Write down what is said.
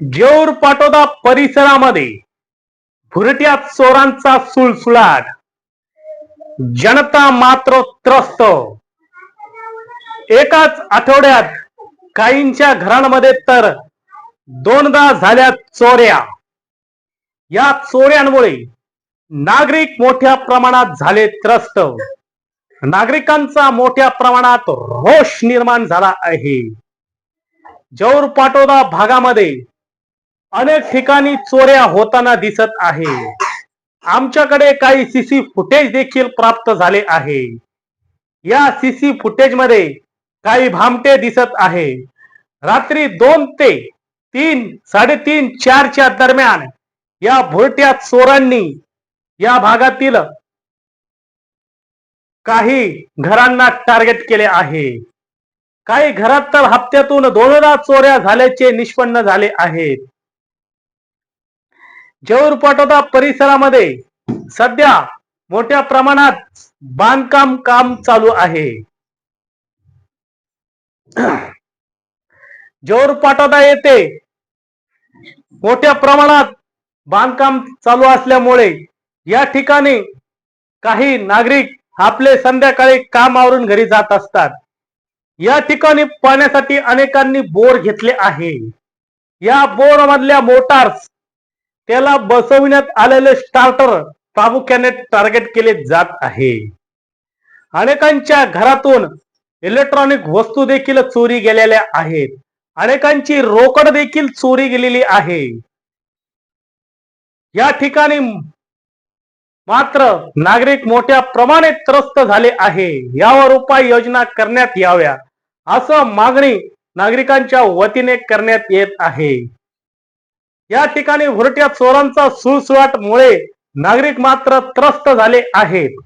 जेऊर पाटोदा परिसरामध्ये भुरट्या चोरांचा सुळसुळाट. जनता मात्र त्रस्त एकाच आठवड्यात काहींच्या घरांमध्ये तर दोनदा झाल्या चोऱ्या. या चोऱ्यांमुळे नागरिक मोठ्या प्रमाणात झाले त्रस्त. नागरिकांचा मोठ्या प्रमाणात रोष निर्माण झाला आहे. जौर पाटोदा भागामध्ये अनेक ठिकाणी चोऱ्या होताना दिसत आहे. आमच्याकडे काही सीसी फुटेज देखील प्राप्त झाले आहे. या सीसी फुटेजमध्ये काही भामटे दिसत आहे. रात्री दोन ते तीन साडेतीन चारच्या दरम्यान या भुरट्या चोरांनी या भागातील काही घरांना टार्गेट केले आहे. काही घरात तर हप्त्यातून दोनदा चोऱ्या झाल्याचे निष्पन्न झाले आहेत. जेवरपाटोदा परिसरामध्ये सध्या मोठ्या प्रमाणात बांधकाम काम चालू आहे. जेवरपाटोदा येथे मोठ्या प्रमाणात बांधकाम चालू असल्यामुळे या ठिकाणी काही नागरिक आपले संध्याकाळी काम आवरून घरी जात असतात. या ठिकाणी पाण्यासाठी अनेकांनी बोर घेतले आहे. या बोर मधल्या मोटार्स त्याला बसविण्यात आलेले स्टार्टर प्रामुख्याने टार्गेट केले जात आहे. अनेकांच्या घरातून इलेक्ट्रॉनिक वस्तू देखील चोरी गेलेल्या आहेत. अनेकांची रोकड देखील चोरी गेलेली आहे. या ठिकाणी मात्र नागरिक मोठ्या प्रमाणात त्रस्त झाले आहे. यावर उपाय योजना करण्यात याव्या. असं मागणी नागरिकांच्या वतीने करण्यात येत आहे. या ठिकाणी भुरट्या चोरांचा सुळसुळाट मुळे नागरिक मात्र त्रस्त झाले आहेत.